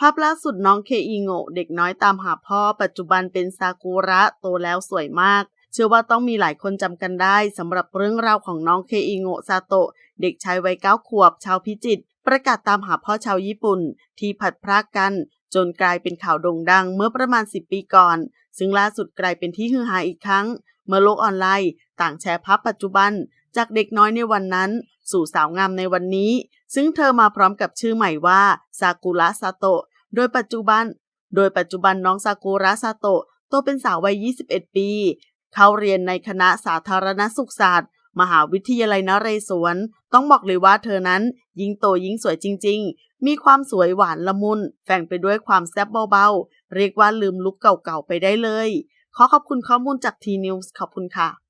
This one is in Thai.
ภาพล่าสุดน้องเคอิโงะเด็กน้อยตามหาพ่อ ปัจจุบันเป็นซากุระโตแล้วสวยมาก เชื่อว่าต้องมีหลายคนจำกันได้สำหรับเรื่องราวของน้องเคอิโงะซาโตะเด็กชายวัยเก้าขวบ ชาวพิจิตรประกาศตามหาพ่อชาวญี่ปุ่น ที่ผัดพรากกัน จนกลายเป็นข่าวโด่งดังเมื่อประมาณ 10 ปีก่อน ซึ่งล่าสุดกลายเป็นที่ฮือฮาอีกครั้ง เมื่อโลกออนไลน์ ต่างแชร์ภาพปัจจุบัน จากเด็กน้อยในวันนั้น สู่สาวงามในวันนี้ ซึ่งเธอมาพร้อมกับชื่อใหม่ว่าซากุระซาโตะโดยปัจจุบัน โดยปัจจุบันน้องซากุระซาโตะโตเป็นสาววัย 21 ปี เขาเรียนในคณะสาธารณสุขศาสตร์ มหาวิทยาลัยนเรศวร ต้องบอกเลยว่าเธอนั้นยิ่งโตยิ่งสวยจริง ๆ มีความสวยหวานละมุนแฝงไปด้วยความแซ่บเบาๆ เรียกว่าลืมลุคเก่าๆไปได้เลย ขอขอบคุณข้อมูลจากทีนิวส์ขอบคุณค่ะ